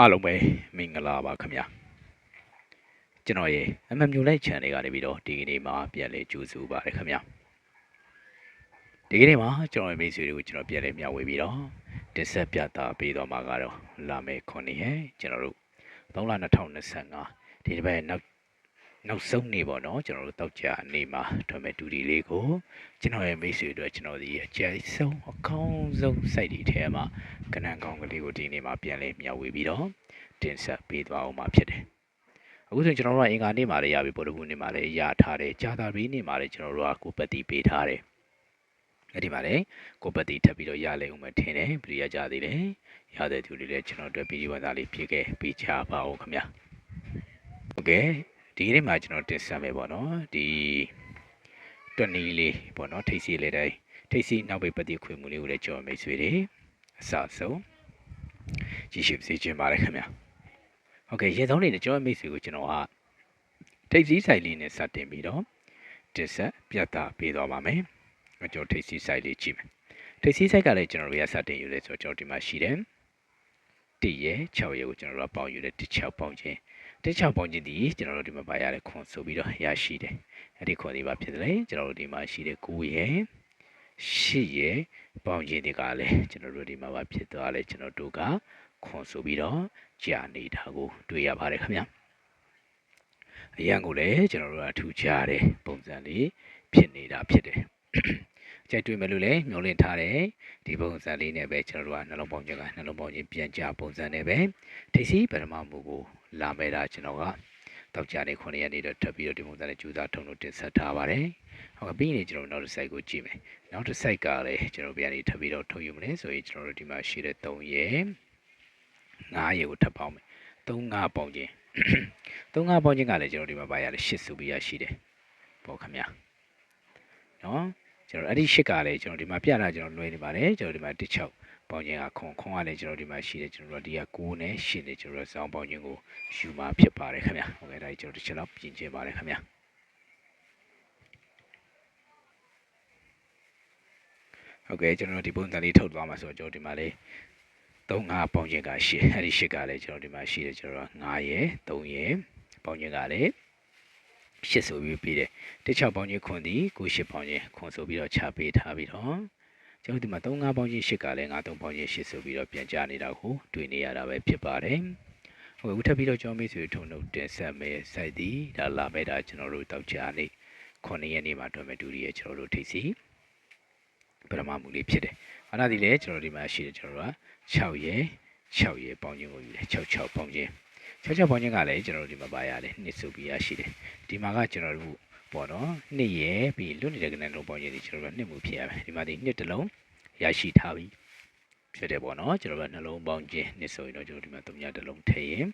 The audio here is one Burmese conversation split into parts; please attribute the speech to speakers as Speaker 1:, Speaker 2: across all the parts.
Speaker 1: အားလုံးပဲမင်္ဂလာပါခင်ဗျာကျွန်တော်ရဲ့အမမျိုးလိုက် channel ကနေပြီးတော့ဒီကနေ့မှာပြန်လည်ကြိုဆိုပါရခင်ဗျာဒီကနေ့မှာကျွန်တော်ရဲ့မိတ်ဆွေတွေကိုကျွန်တော်ပြန်လည်မျှဝေပြီးတော့တင်ဆက်ပြသပေးတော့မှာကတော့လာမယ့်9ရက်ကျွန်တော်တို့3လ2025ဒီတစ်ပတ်နောက် နောက်ဆုံးနေ့ပေါ့နော်ကျွန်တော်တို့တောက်ကြနေမှာထွန်မဲ့ဒူဒီလေးကိုကျွန်တော်ရဲ့မိတ်ဆွေတို့ကျွန်တော်ဒီအကြိုက်ဆုံးအကောင်းဆုံး site တွေထဲမှာကနန်ကောင်းကလေးကိုဒီနေ့မှာပြန်လဲမျှဝေပြီးတော့တင်ဆက်ပေးသွားအောင်မှာဖြစ်တယ်အခုဆိုကျွန်တော်တို့ကအင်္ဂါနေ့မှာလည်းရပြီဗုဒ္ဓဘုနေ့မှာလည်းရထားတယ်ဂျာတာဘီနေ့မှာလည်းကျွန်တော်တို့ကကိုပတ်တီပေးထားတယ်အဲ့ဒီမှာလည်းကိုပတ်တီထပ်ပြီးတော့ရလဲဦးမယ်ထင်တယ်ဘယ်လိုရကြသေးလဲရတဲ့သူတွေလည်းကျွန်တော်တို့ဗီဒီယိုသားလေးဖြစ်ခဲ့ပေးချပါဦးခင်ဗျာโอเค ဒီကနေ့မှာကျွန်တော်တင်ဆက်မယ်ပေါ့နော်ဒီတွနီလေးပေါ့နော်ထိတ်စီလေးတိုင်းထိတ်စီနောက်ပိတ်ပတ်တိခွေမှုလေးကိုလည်းကြော်မိတ်ဆွေတွေအစဆုံးကြည့်ရှုစေချင်ပါတယ်ခင်ဗျာဟုတ်ကဲ့ရေသုံးနေတဲ့ကျွန်တော်မိတ်ဆွေကိုကျွန်တော်ကထိတ်စီဆိုင်လေးနဲ့စတင်ပြီးတော့တင်ဆက်ပြသပေးသွားပါမယ်ကျွန်တော်ထိတ်စီဆိုင်လေးကြည့်မယ်ထိတ်စီဆိုင်ကလည်းကျွန်တော်တို့ရစတင်ယူလဲဆိုတော့ကျွန်တော်ဒီမှာရှိတယ်1ရဲ6ရဲကိုကျွန်တော်တို့ကပေါင်းယူတယ်1 6ပေါင်းခြင်း တစ်ချောက်ပေါင်းခြင်းဒီကျွန်တော်တို့ဒီမှာပါရတဲ့ခွန်ဆိုပြီးတော့ရရှိတယ်အဲ့ဒီခွန်ဒီပါဖြစ်တယ်လေကျွန်တော်တို့ဒီမှာရှိတဲ့9ရယ်10ရယ်ပေါင်းခြင်းတွေကလည်းကျွန်တော်တို့ဒီမှာပါဖြစ်သွားလဲကျွန်တော်တို့ကခွန်ဆိုပြီးတော့ကြာနေတာကိုတွေ့ရပါတယ်ခင်ဗျာအရန်ကိုလည်းကျွန်တော်တို့ကထူခြားတဲ့ပုံစံလေးဖြစ်နေတာဖြစ်တယ်ကြိုက်တွေ့မယ်လို့လည်းမျှော်လင့်ထားတယ်ဒီပုံစံလေးနဲ့ပဲကျွန်တော်တို့ကနှလုံးပေါင်းခြင်းကနှလုံးပေါင်းခြင်းပြန်ကြပုံစံနဲ့ပဲထိစီပရမမှုကို လာမဲ့တာကျွန်တော်ကတောက်ကြနေ9ရက်နေတော့ထပ်ပြီးတော့ဒီပုံစံနဲ့ကြိုးစားထုံလို့တင်ဆက်ထားပါတယ်ဟုတ်ကဲ့ပြီးရင်ကျွန်တော်နောက်တစ် site ကိုကြည့်မယ်နောက်တစ် site ကလည်းကျွန်တော်ပြန်နေထပ်ပြီးတော့ထုံယူမလဲဆိုရင်ကျွန်တော်တို့ဒီမှာရှိတဲ့3ရက်9ရက်ကိုထပ်ပေါင်းမယ်3 5ပေါင်းခြင်း3 5ပေါင်းခြင်းကလည်းကျွန်တော်ဒီမှာပါရတယ်8ဆိုပြီးရရှိတယ်ပေါ့ခင်ဗျာနော်ကျွန်တော်အဲ့ဒီရှစ်ကလည်းကျွန်တော်ဒီမှာပြတာကျွန်တော်လွယ်နေပါတယ်ကျွန်တော်ဒီမှာ16 ပေါင်းခြင်းကခွန်ခွန်ကလည်းကျွန်တော်ဒီမှာရှိတယ်ကျွန်တော်တို့ဒီက9နဲ့10နဲ့ကျွန်တော်ဇောင်းပေါင်းခြင်းကိုယူมาဖြစ်ပါတယ်ခင်ဗျာဟုတ်ကဲ့ဒါကျွန်တော်တစ်ချက်တော့ပြင်ကျင်ပါတယ်ခင်ဗျာဟုတ်ကဲ့ကျွန်တော်ဒီပုံစံလေးထုတ်သွားမှာဆိုတော့ကျွန်တော်ဒီမှာလေး3 5ပေါင်းခြင်းက10အဲ့ဒီ10ကလည်းကျွန်တော်ဒီမှာရှိတယ်ကျွန်တော်9ရယ်3ရယ်ပေါင်းခြင်းကလည်းရှစ်ဆိုပြီးပြီးတယ်တ6ပေါင်းချင်းခွန်သည်ကို8ပေါင်းချင်းခွန်ဆိုပြီးတော့ချပေးထားပြီးတော့ ကျွန်တော်ဒီမှာ3 5ပေါင်းချင်း8ကလည်း9 3ပေါင်းချင်း8ဆိုပြီးတော့ပြန်ကြနေတာကိုတွေ့နေရတာပဲဖြစ်ပါတယ်ဟိုအခုထပ်ပြီးတော့ကျွန်တော်မိတ်ဆွေထုံနှုတ်တင်ဆက်မယ်စိုက်သည်ဒါလာမဲ့တာကျွန်တော်တို့တောက်ချာနေ9ရက်နေ့မှာတွေ့မယ်ဒူရီရဲ့ကျွန်တော်တို့ထိစီပရမမူလေးဖြစ်တယ်အဲ့ဒါဒီလေကျွန်တော်ဒီမှာရှိတယ်ကျွန်တော်တို့က6ရက်6ရက်ပေါင်းချင်းကိုယူတယ်6 6ပေါင်းချင်း6 6ပေါင်းချင်းကလည်းကျွန်တော်တို့ဒီမှာပါရတယ်နှစ်ဆိုပြီးရရှိတယ်ဒီမှာကကျွန်တော်တို့ ပေါ့နော်နှစ်ရယ်ပြီးလွတ်နေတဲ့ကနန်လုံးပေါင်းရည်ဒီကျွန်တော်တို့နှစ်မှုဖြစ်ရမယ်ဒီမှာဒီနှစ်တစ်လုံးရရှိထားပြီဖြစ်တယ်ပေါ့နော်ကျွန်တော်တို့နှလုံးပေါင်းခြင်းနှစ်ဆိုရင်တော့ကျွန်တော်ဒီမှာ3ညတစ်လုံးထည့်ရင်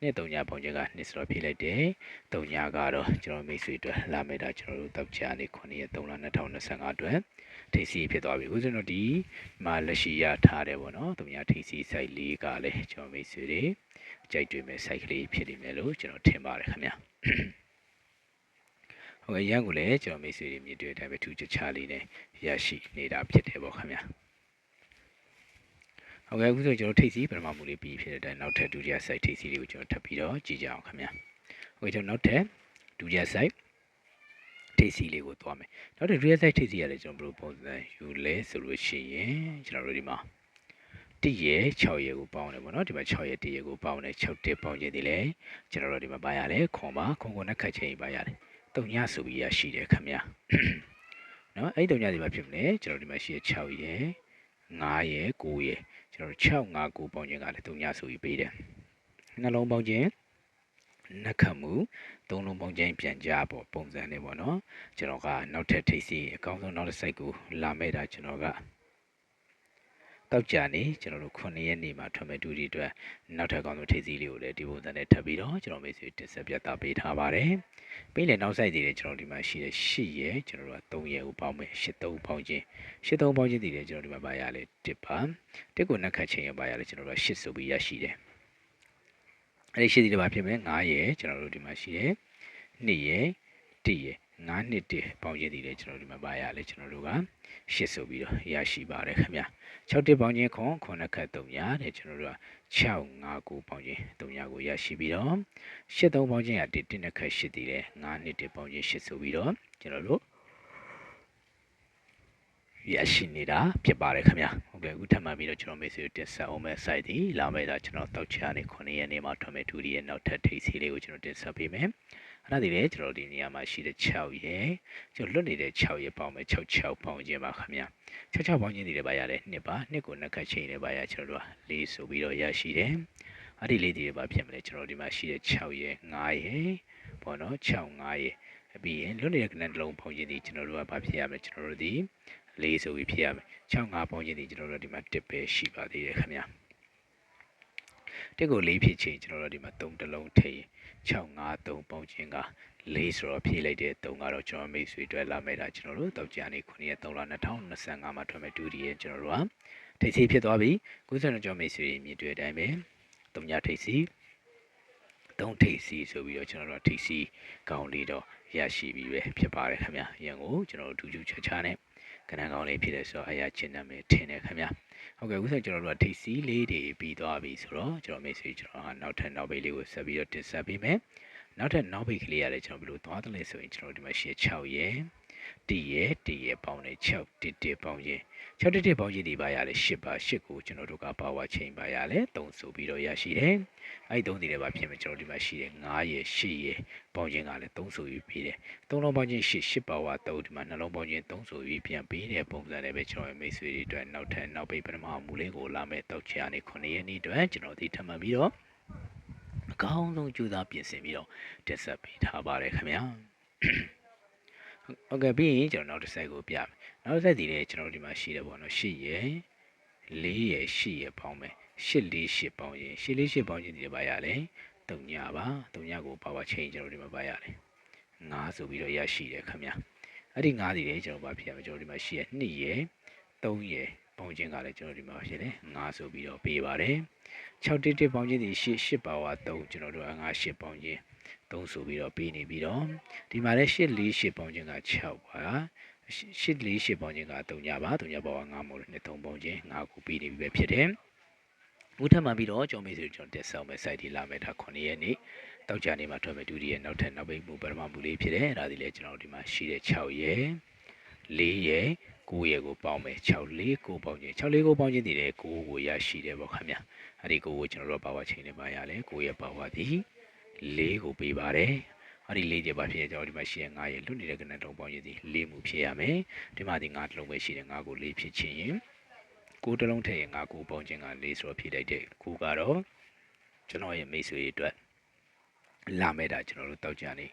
Speaker 1: နှစ်3ညပေါင်းခြင်းကနှစ်ဆိုတော့ဖြည့်လိုက်တယ်3ညကတော့ကျွန်တော်မိတ်ဆွေအတွက်လာမယ့်တာကျွန်တော်တို့တောက်ချာနေ9ရက်3လ2025အတွက်ထိစီဖြစ်သွားပြီဦးဇင်းတို့ဒီမှာလက်ရှိရထားတယ်ပေါ့နော်3ညထိစီ site လေးကလည်းကျွန်တော်မိတ်ဆွေတွေကြိုက်တွေ့မဲ့ site ကလေးဖြစ်နေမယ်လို့ကျွန်တော်ထင်ပါတယ်ခင်ဗျာ ဟုတ်ကဲ့ရန်ကိုလည်းကျွန်တော်မိတ်ဆွေတွေမြင်တွေ့တဲ့အတိုင်းပဲထူးခြားခြားလေးနဲ့ရရှိနေတာဖြစ်တယ်ပေါ့ခင်ဗျာဟုတ်ကဲ့အခုဆိုကျွန်တော်ထိတ်စီပထမမူလေးပြီးဖြစ်တဲ့အတိုင်းနောက်ထပ်ဒုတိယ site ထိတ်စီလေးကိုကျွန်တော်ထပ်ပြီးတော့ကြည့်ကြအောင်ခင်ဗျာဟုတ်ကဲ့ကျွန်တော်နောက်ထပ်ဒုတိယ site ထိတ်စီလေးကိုသွားမယ်နောက်ထပ်ဒုတိယ site ထိတ်စီရတယ်ကျွန်တော်ဘယ်လိုပုံစံယူလဲဆိုလို့ရှိရင်ကျွန်တော်တို့ဒီမှာ1ရဲ6ရဲကိုပေါင်းတယ်ပေါ့နော်ဒီမှာ6ရဲ1ရဲကိုပေါင်းတယ်6တက်ပေါင်းခြင်းဒီလေကျွန်တော်တို့ဒီမှာပါရတယ်ခွန်ပါခွန်ခွန်နဲ့ခတ်ချင်းပါရတယ် တုံညဆိုပြီးရရှိတယ်ခင်ဗျာနော်အဲ့တုံညဒီမှာဖြစ်မလဲကျွန်တော်ဒီမှာရှိရ6ရဲ9ရဲ9ရဲကျွန်တော်6 5 9ပေါင်းခြင်းကလည်းတုံညဆိုပြီးပေးတယ်နှလုံးပေါင်းခြင်းနှက်ခတ်မှုသုံးလုံးပေါင်းခြင်းပြန်ကြပေါ့ပုံစံနဲ့ပေါ့နော်ကျွန်တော်ကနောက်ထပ်ထိပ်စီအကောင်းဆုံးနောက်တစ် site ကိုလာမဲ့တာကျွန်တော်က တောက်ကြနေကျွန်တော်တို့9ရက်နေ့မှာထွက်မဲ့ဒူဒီအတွက်နောက်ထပ်ကောင်းဆုံးထိပ်စီးလေးကိုလည်းဒီပုံစံနဲ့ထပ်ပြီးတော့ကျွန်တော်မိတ်ဆွေတင်ဆက်ပြသပေးထားပါတယ်။ပြီးရင်နောက်ဆိုင်တွေလည်းကျွန်တော်ဒီမှာရှိတဲ့10ရက်ကျွန်တော်တို့က3ရက်ကိုပေါင်းမယ်83ပေါင်းခြင်း83ပေါင်းခြင်းတွေလည်းကျွန်တော်ဒီမှာပါရလေတစ်ပါတစ်ကိုနှက်ခတ်ခြင်းရပါရလေကျွန်တော်တို့က8ဆိုပြီးရရှိတယ်။အဲဒီ10ဒီမှာဖြစ်မယ်9ရက်ကျွန်တော်တို့ဒီမှာရှိတယ်2ရက်1ရက် 9နှစ်တည်းပေါင်းချင်းဒီလေကျွန်တော်ဒီမှာပါရလဲကျွန်တော်တို့ကရှစ်ဆိုပြီးတော့ရရှိပါတယ်ခင်ဗျာ6တစ်ပေါင်းချင်းခွန်ခွန်ခတ်3ညတဲ့ကျွန်တော်တို့က6 5ကိုပေါင်းချင်း3ညကိုရရှိပြီးတော့8 3ပေါင်းချင်းက1တစ်နှစ်ခတ်8တည်တယ်9နှစ်တည်းပေါင်းချင်း8ဆိုပြီးတော့ကျွန်တော်တို့ရရှိနေတာဖြစ်ပါတယ်ခင်ဗျာဟုတ်ကဲ့အခုထပ်မံပြီးတော့ကျွန်တော်မေ့ဆွေတင်ဆက်အောင်မဲ့ site ဒီလာမယ့်ဒါကျွန်တော်တောက်ချာနေ9ရက်နေ့မှာထွန်မဲ့2ဒီရဲ့နောက်ထပ်ထိပ်စီးလေးကိုကျွန်တော်တင်ဆက်ပေးမယ် အဲ့ဒါဒီလေကျွန်တော်ဒီနေရာမှာရှိတဲ့6ရက်ကျွန်တော်လွတ်နေတဲ့6ရက်ပေါင်းမယ်6 6ပေါင်းခြင်းပါခင်ဗျာ6 6ပေါင်းခြင်းဒီလည်းပါရတယ်နှစ်ပါနှစ်ကိုနှစ်ခတ်ချိန်လည်းပါရကျွန်တော်တို့ကလေးဆိုပြီးတော့ရရှိတယ်အဲ့ဒီလေးဒီလည်းပါဖြစ်မလဲကျွန်တော်ဒီမှာရှိတဲ့6ရက်9ရက်ပေါ့နော်6 9ရက်အပြီးရင်လွတ်နေတဲ့ကဏ္ဍတစ်လုံးပေါင်းခြင်းဒီကျွန်တော်တို့ကဘာဖြစ်ရမလဲကျွန်တော်တို့ဒီလေးဆိုပြီးဖြစ်ရမယ်6 5ပေါင်းခြင်းဒီကျွန်တော်တို့ဒီမှာတစ်ပဲရှိပါသေးတယ်ခင်ဗျာ တစ်ကိုလေးဖြစ်ချင်းကျွန်တော်တို့ဒီမှာ3တလုံးထည့်653ပေါင်းခြင်းက4ဆိုတော့ဖြည့်လိုက်တဲ့3ကတော့ကျွန်တော်မိတ်ဆွေတွေ့လာမဲ့တာကျွန်တော်တို့တောက်ကြနေ9ရက်3လ2025မှာထွက်မဲ့ဒူဒီရဲ့ကျွန်တော်တို့ကထိတ်စီဖြစ်သွားပြီကုသကျွန်တော်မိတ်ဆွေမြင်တွေ့တဲ့အတိုင်းပဲ3ညထိတ်စီ3ထိတ်စီဆိုပြီးတော့ကျွန်တော်တို့ထိတ်စီကောင်းလေးတော့ရရှိပြီပဲဖြစ်ပါတယ်ခင်ဗျာရန်ကိုကျွန်တော်တို့ဒူးကျူးချာချာနဲ့ ကဏ္ဍကောင်းလေးဖြစ်တဲ့ဆိုတော့အရာချင်းနာမည်ထင်တယ်ခင်ဗျာဟုတ်ကဲ့အခုဆိုကျွန်တော်တို့ကထိတ်စီလေးတွေပြီးသွားပြီဆိုတော့ကျွန်တော်မိတ်ဆွေကျွန်တော်ကနောက်ထပ်နောက်ပိတ်လေးကိုဆက်ပြီးတော့တင်ဆက်ပေးမယ်နောက်ထပ်နောက်ပိတ်ကလေးရတယ်ကျွန်တော်ဘယ်လိုသွားသလဲဆိုရင်ကျွန်တော်ဒီမှာရှေ့6ရယ် တရယ်တရယ်ပေါင်းနေ6တစ်တစ်ပေါင်းရင်6တစ်တစ်ပေါင်းရင်ဒီပါရလဲ10ပါ10ကိုကျွန်တော်တို့ကပါဝါချိန်ပါရလဲ3ဆိုပြီးတော့ရရှိတယ်အဲ့ဒီ3ဒီလည်းပါဖြစ်မယ်ကျွန်တော်ဒီမှာရှိတယ်9ရယ်10ရယ်ပေါင်းခြင်းကလည်း3ဆိုပြီးပြီးတယ်3လုံးပေါင်းခြင်း10 10ပါဝါ3ဒီမှာနှလုံးပေါင်းခြင်း3ဆိုပြီးပြန်ပြီးတဲ့ပုံစံနဲ့ပဲကျွန်တော်မိတ်ဆွေတွေအတွက်နောက်ထပ်နောက်ပိတ်ပထမမူလေးကိုလာမဲ့တောက်ချာနေ9ရက်နေ့အတွက်ကျွန်တော်ဒီထပ်မှန်ပြီးတော့အကောင်းဆုံးကြိုးစားပြင်ဆင်ပြီးတော့တက်ဆက်ပေးထားပါတယ်ခင်ဗျာ ဟုတ်ကဲ့ပြီးရင်ကျွန်တော်နောက်တစ်ဆက်ကိုပြမယ်နောက်တစ်ဆက်ဒီလေကျွန်တော်ဒီမှာရှိတယ်ပေါ့နော်8ရယ်4ရယ်8ရယ်ပေါင်းမယ်8 4 8ပေါင်းရင်8 4 8ပေါင်းရင်ဒီပါရလေ3ညပါ3ညကိုပါဝါချိန်ကျွန်တော်ဒီမှာပါရတယ်9ဆိုပြီးတော့ရရှိတယ်ခင်ဗျာအဲ့ဒီ9ဒီလေကျွန်တော်ပါဖြစ်ရမယ်ကျွန်တော်ဒီမှာရှိရ2ရယ်3ရယ်ပေါင်းခြင်းကလည်းကျွန်တော်ဒီမှာရှိတယ်9ဆိုပြီးတော့ပေးပါတယ်6တစ်တစ်ပေါင်းခြင်းဒီ8 8ပါဝါ3ကျွန်တော်တို့က9 8ပေါင်းခြင်း 3ဆိုပြီးတော့ပေးနေပြီးတော့ဒီမှာလည်း8 4 8ပေါင်းခြင်းက6ပါ8 4 8ပေါင်းခြင်းက3ညပါ3ညပါဝါ9မို့လို့နဲ့3ပေါင်းခြင်း9ကိုပေးနေပြီပဲဖြစ်တယ်ဦးထပ်မှပြီးတော့ကျွန်တော်မေးဆိုကျွန်တော်တက်ဆောင်မဲ့ site ဒီလာမဲ့ဒါ9ရက်နေ့တောက်ကြနေမှာထွက်မဲ့ဒုတိယနောက်ထပ်နောက်ပိတ်မှုပထမမှုလေးဖြစ်တယ်အဲဒါဒီလည်းကျွန်တော်ဒီမှာရှိတဲ့6ရက်4ရက်9ရက်ကိုပေါင်းမယ်6 4 9ပေါင်းခြင်း6 4 9ပေါင်းခြင်းတည်တယ်9ကိုရရှိတယ်ပေါ့ခင်ဗျာအဲ့ဒီ9ကိုကျွန်တော်တို့ပါဝါချိန်နေပါရလဲ9ရက်ပါဝါသည် 4ကိုပေးပါတယ်အဲ့ဒီ၄ချက်ပါဖြစ်ရကျွန်တော်ဒီမှာရှိတဲ့9ရက်လွတ်နေတဲ့ကဏ္ဍတုံးပေါင်းခြင်းသည်၄မှုဖြစ်ရမယ်ဒီမှာဒီ9တလုံးပဲရှိတယ်9ကို၄ဖြစ်ချင်းရင်9တလုံးထည့်ရင်9ကိုပေါင်းခြင်းက၄ဆိုတော့ဖြည့်လိုက်တဲ့9ကတော့ကျွန်တော်ရဲ့မိတ်ဆွေတွေအတွက်လာမဲ့တာကျွန်တော်တို့တောက်ကြနေ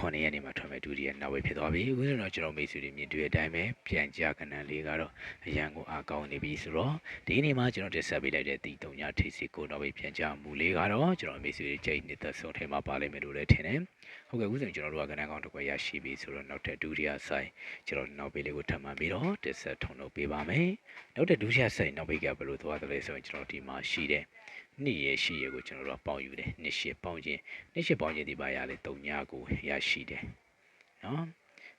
Speaker 1: 9ရက်နေမှာထွက်မဲ့ဒုတိယနောက်ဝေးဖြစ်သွားပြီအခုဆိုတော့ကျွန်တော်မိတ်ဆွေတွေမြင်တွေ့တဲ့အတိုင်းပဲပြန်ကြကဏ္ဍလေးကတော့အရန်ကိုအားကောင်းနေပြီဆိုတော့ဒီနေ့မှာကျွန်တော်တက်ဆက်ပေးလိုက်တဲ့တီတုံညာထိစီကိုတော့ပဲပြန်ကြမူလေးကတော့ကျွန်တော်မိတ်ဆွေတွေချိန်နေတဲ့ဆုံးထဲမှာပါလိမ့်မယ်လို့လည်းထင်တယ်ဟုတ်ကဲ့အခုဆိုရင်ကျွန်တော်တို့ကကဏ္ဍကောင်းတစ်ခွက်ရရှိပြီဆိုတော့နောက်ထပ်ဒုတိယဆိုင်ကျွန်တော်နောက်ပေးလေးကိုထပ်မှန်ပြီးတော့တက်ဆက်ထုံလုပ်ပေးပါမယ်နောက်ထပ်ဒုတိယဆိုင်နောက်ပေးကဘယ်လိုသွားသလဲဆိုရင်ကျွန်တော်ဒီမှာရှိတဲ့ နှစ်ရရှိရကိုကျွန်တော်တို့ပေါင်းယူတယ်နှစ်ရှစ်ပေါင်းခြင်းနှစ်ရှစ်ပေါင်းခြင်းဒီပါရလေ၃ညကိုရရှိတယ်နော်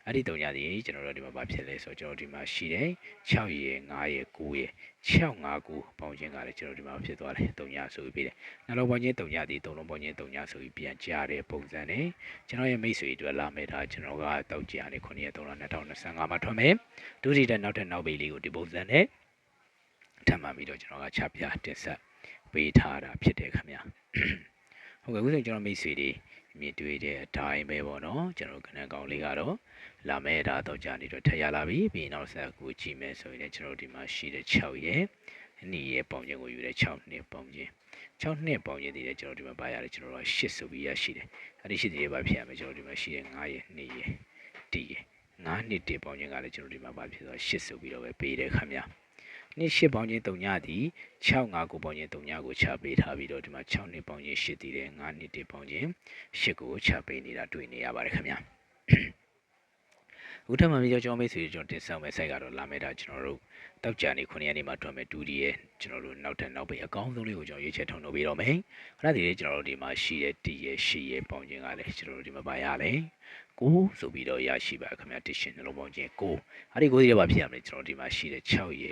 Speaker 1: အဲ့ဒီ၃ညဒီကျွန်တော်တို့ဒီမှာဘာဖြစ်လဲဆိုတော့ကျွန်တော်ဒီမှာရှိတယ်6ရယ်9ရယ်9ရယ်6 5 9ပေါင်းခြင်းကလည်းကျွန်တော်ဒီမှာဖြစ်သွားတယ်၃ညဆိုပြီးတယ်နှလုံးပေါင်းခြင်း၃ညဒီ၃လုံးပေါင်းခြင်း၃ညဆိုပြီးပြန်ကြားတဲ့ပုံစံနဲ့ကျွန်တော်ရဲ့မိတ်ဆွေတွေလာမဲ့ဒါကျွန်တော်ကတောက်ကြရနေ9ရက်3လ2025မှာထွက်မယ်ဒုတိယနောက်ထပ်နောက်ပေလေးကိုဒီပုံစံနဲ့ထပ်မှပြီးတော့ကျွန်တော်ကချပြတင်ဆက် ပေးထားတာဖြစ်တယ်ခင်ဗျာဟုတ်ကဲ့ခုဆိုကျွန်တော်မိတ်ဆွေတွေမြင်တွေ့တဲ့အတိုင်းပဲပေါ့နော်ကျွန်တော်ခဏကောင်းလေးကတော့လာမဲ့ဒါတော့ကြာနေတော့ထက်ရလာပြီပြီးနောက်ဆက်ကိုကြည့်မယ်ဆိုရင်လည်းကျွန်တော်ဒီမှာရှိတဲ့6ရဲ့အနည်းရဲ့ပေါင်းခြင်းကိုယူတဲ့6နှစ်ပေါင်းခြင်း6နှစ်ပေါင်းခြင်းတည်တဲ့ကျွန်တော်ဒီမှာပါရတယ်ကျွန်တော်တို့8ဆိုပြီးရရှိတယ်အဲ့ဒီ8တည်းပါဖြစ်ရမယ်ကျွန်တော်ဒီမှာရှိတဲ့9ရဲ့2ရဲ့1ရဲ့9နှစ်တည်ပေါင်းခြင်းကလည်းကျွန်တော်ဒီမှာပါဖြစ်တော့8ဆိုပြီးတော့ပဲပေးတယ်ခင်ဗျာ နှစ်ရှစ်ပေါင်းချင်း3ညသည်6 5ကိုပေါင်းချင်း3ညကိုချပေးထားပြီးတော့ဒီမှာ6နှစ်ပေါင်းချင်း8တည်တယ်9နှစ်တည်ပေါင်းချင်း8ကိုချပေးနေတာတွေ့နေရပါတယ်ခင်ဗျာဦးထမမီကျော်ကျော်မိတ်ဆွေကျွန်တော်တင်ဆက်မဲ့ဆိုက်ကတော့လာမဲ့တာကျွန်တော်တို့တောက်ကြနေ9ရက်နေ့မှာတွက်မဲ့2ဒီရဲ့ကျွန်တော်တို့နောက်ထပ်နောက်ပိတ်အကောင်းဆုံးလေးကိုကျွန်တော်ရွေးချယ်ထုံလုပ်ပြီးတော့မယ်ခဏတည်းလေးကျွန်တော်တို့ဒီမှာရှိတဲ့ D ရဲ့ C ရဲ့ပေါင်းချင်းကလည်းကျွန်တော်တို့ဒီမှာပါရလဲ9ဆိုပြီးတော့ရရှိပါခင်ဗျာတစ်ရှင်နှလုံးပေါင်းချင်း9အဲ့ဒီ9ဒီတော့ဘာဖြစ်ရမလဲကျွန်တော်ဒီမှာရှိတဲ့6ရေ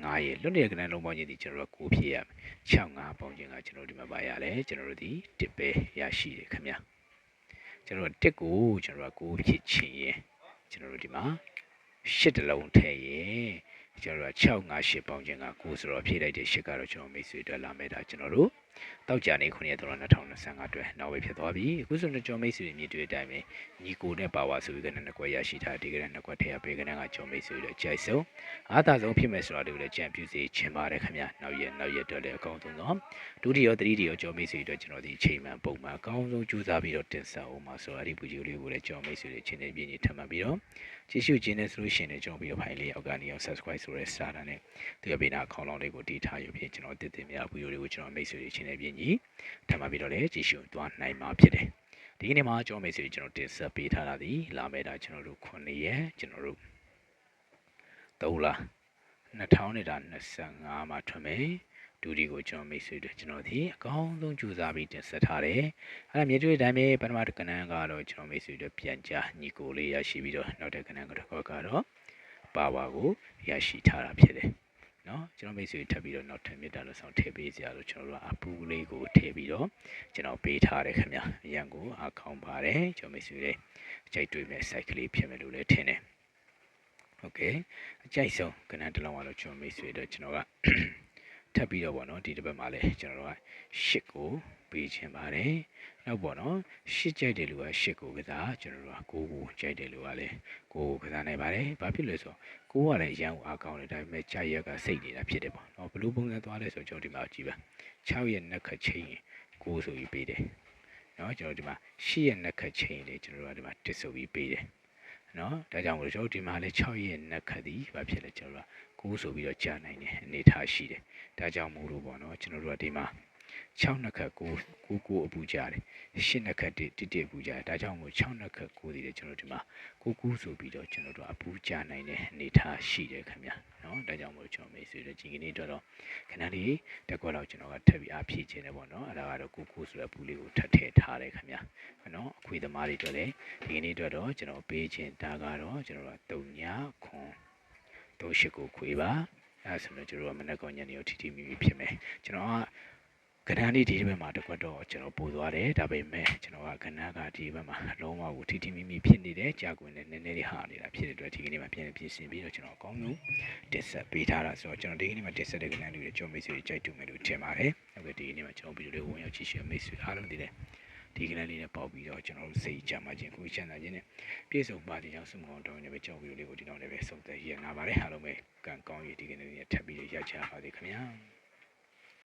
Speaker 1: 9ရေလွတ်နေတဲ့ကဏ္ဍလုံးပေါင်းချင်းဒီကျွန်တော်တို့9ဖြစ်ရမယ်6 5ပေါင်းချင်းကကျွန်တော်ဒီမှာပါရလဲကျွန်တော်တို့ဒီ1ပဲရရှိတယ်ခင်ဗျာကျွန်တော်1ကိုကျွန်တော်က9ဖြစ်ချင်းရင်ကျွန်တော်တို့ဒီမှာ8တလုံးထည့်ရင်ကျွန်တော်က6 5 8ပေါင်းချင်းက9ဆိုတော့ဖြည့်လိုက်တဲ့8ကတော့ကျွန်တော်မိတ်ဆွေအတွက်လာမဲ့ဒါကျွန်တော်တို့ တောက်ကြနေ9ရက်3 2025အတွက်နောက်ပဲဖြစ်သွားပြီအခုဆိုတော့ကျွန်တော်မိတ်ဆွေမြည်တွေ့တဲ့အတိုင်းပဲညီကိုနဲ့ပါဝါဆိုပြီးကနေ့နှစ်ကွက်ရရှိထားဒီကနေ့နှစ်ကွက်ထည့်ရပေးကနေ့ကကျွန်တော်မိတ်ဆွေတွေကြိုက်ဆုံးအားသာဆုံးဖြစ်မယ်ဆိုတာတွေကိုလည်းကြံပြူစေချင်ပါတယ်ခင်ဗျနောက်ရက်နောက်ရက်တော့လည်းအကောင်းဆုံးတော့ဒုတိယသတိတွေရောကျွန်တော်မိတ်ဆွေတွေအတွက်ကျွန်တော်ဒီချိန်မှန်ပုံမှန်အကောင်းဆုံးကြိုးစားပြီးတော့တင်ဆက်အောင်ပါဆိုတော့အဲ့ဒီပူကြီးလေးကိုလည်းကျွန်တော်မိတ်ဆွေတွေချင်းနေပြင်းကြီးထပ်မှတ်ပြီးတော့ကြည့်ရှုခြင်းနဲ့ဆိုလို့ရှိရင်လည်းကျွန်တော်ပြီးတော့ဖိုင်လေးအောက်ကနေအောင် subscribe ဆိုတဲ့စာတန်းနဲ့သူရပေးနာအခေါင်းလောင်းလေးကိုတီးထားရဖြစ်ကျွန်တော်တစ်တင်များပူကြီးလေးကိုကျွန်တော်မိတ်ဆွေတွေချင်းနေပြင်းကြီးထပ်မှတ်ပြီးတော့လည်းကြည့်ရှုသွားနိုင်မှာဖြစ်တယ်ဒီကနေ့မှာကျွန်တော်မိတ်ဆွေကျွန်တော်တင်ဆက်ပေးထားတာဒီလာမယ့်ဒါကျွန်တော်တို့9ရက်ကျွန်တော်တို့3လ2025မှာထွင်မယ်ဒူဒီကိုကျွန်တော်မိတ်ဆွေတို့ကျွန်တော်ဒီအကောင်းဆုံးကြိုးစားပြီးတင်ဆက်ထားတယ်။အဲ့ဒါမြေတွေ့တိုင်းပဲပထမတစ်ကဏ္ဍကတော့ကျွန်တော်မိတ်ဆွေတို့ပြန်ကြားညီကိုလေးရရှိပြီးတော့နောက်တစ်ကဏ္ဍကတော့ကတော့ပါဝါကိုရရှိထားတာဖြစ်တယ်။ နော်ကျွန်တော်မိတ်ဆွေထပ်ပြီးတော့နောက်ထပ်မြတ်တာလို့ဆောင်ထည့်ပေးစရာလို့ကျွန်တော်တို့ကအပူလေးကိုထည့်ပြီးတော့ကျွန်တော်ပေးထားတယ်ခင်ဗျာ။အရန်ကိုအခေါင်းပါတယ်ကျွန်တော်မိတ်ဆွေတွေအကြိုက်တွေ့မဲ့ site ကလေးဖြစ်မယ်လို့လည်းထင်တယ်။ Okay အကြိုက်ဆုံးကဏ္ဍတစ်လုံးကတော့ကျွန်တော်မိတ်ဆွေတို့ကျွန်တော်က ထပ်ပြီးတော့ပေါ့နော်ဒီတစ်ပတ်မှာလည်းကျွန်တော်တို့ကရှစ်ကိုပေးခြင်းပါတယ်နောက်ပေါ့နော်ရှစ်ကြိုက်တယ်လူကရှစ်ကိုကစားကျွန်တော်တို့ကကိုကိုကြိုက်တယ်လူကလည်းကိုကိုကစားနိုင်ပါတယ်ဘာဖြစ်လဲဆိုတော့ကိုကလည်းရန်ကိုအားကောင်းတယ်ဒါပေမဲ့ကြာရက်ကစိတ်နေတာဖြစ်တယ်ပေါ့နော်ဘလို့ပုံစံသွားလဲဆိုကျွန်တော်ဒီမှာကြည့်ပါ6ရက်နှစ်ခတ်ချင်းကိုဆိုပြီးပေးတယ်နော်ကျွန်တော်ဒီမှာ10ရက်နှစ်ခတ်ချင်းလေကျွန်တော်တို့ကဒီမှာတစ်ဆိုပြီးပေးတယ်နော်ဒါကြောင့်မို့လို့ကျွန်တော်ဒီမှာလည်း6ရက်နှစ်ခတ်သည်ဘာဖြစ်လဲကျွန်တော်တို့က 9ဆိုပြီးတော့ကြာနိုင်တဲ့အနေအထားရှိတယ်။ဒါကြောင့်မို့လို့ပေါ့နော်ကျွန်တော်တို့ကဒီမှာ6နှစ်ခတ်9 9 9အပူကြတယ်8နှစ်ခတ်1 1အပူကြတယ်ဒါကြောင့်မို့6နှစ်ခတ်9ဒီလေကျွန်တော်ဒီမှာ9 9ဆိုပြီးတော့ကျွန်တော်တို့အပူကြနိုင်တဲ့အနေထားရှိတယ်ခင်ဗျာနော်ဒါကြောင့်မို့ကျွန်တော်မိတ်ဆွေတို့ဒီကနေ့တော့တော့ခဏလေးတက်ခွက်လောက်ကျွန်တော်ကထပ်ပြီးအားဖြည့်ခြင်းတယ်ပေါ့နော်အဲ့ဒါကတော့9 9ဆိုတဲ့အပူလေးကိုထပ်ထည့်ထားတယ်ခင်ဗျာနော်အခွေသမားတွေတော့လည်းဒီကနေ့တော့တော့ကျွန်တော်ပေးခြင်းဒါကတော့ကျွန်တော်က3ည9 ဘုရှိကိုခွေပါအဲဆိုတော့ကျွန်တော်ကမနက်ကောင်ညနေကိုထီထီမိမိဖြစ်မယ်ကျွန်တော်ကကဏ္ဍလေးဒီဘက်မှာတကွက်တော့ကျွန်တော်ပို့သွားတယ်ဒါပေမဲ့ကျွန်တော်ကကဏ္ဍကဒီဘက်မှာလုံးဝကိုထီထီမိမိဖြစ်နေတယ်ကြာကွင်းနဲ့နည်းနည်းလေးဟာနေတာဖြစ်တဲ့အတွက်ဒီကနေ့မှာပြန်ပြင်ဆင်ပြီးတော့ကျွန်တော်အကောင်းဆုံးတင်ဆက်ပေးထားတာဆိုတော့ကျွန်တော်ဒီကနေ့မှာတင်ဆက်တဲ့ကဏ္ဍလေးကိုကျွန်တော်မိတ်ဆွေတွေကြိုက်တူမယ်လို့ထင်ပါတယ်ဟုတ်ကဲ့ဒီကနေ့မှာကျွန်တော်ဗီဒီယိုလေးဝင်ရောက်ကြည့်ရှုမိတ်ဆွေအားလုံးဒီလေး ဒီကနေ့လေးနဲ့ပေါက်ပြီးတော့ကျွန်တော်တို့စိတ်ကြမှာခြင်းကိုချမ်းသာခြင်းနဲ့ပြည့်စုံပါခြင်းကြောင့်ဆုမကောင်းတောင်းနေပဲကျွန်တော်ဗီဒီယိုလေးကိုဒီနောက်လည်းပဲဆုံးသက်ရနာပါတယ်အားလုံးပဲကံကောင်းရည်ဒီကနေ့လေးနဲ့ထပ်ပြီးရကြပါသေးခင်ဗျာ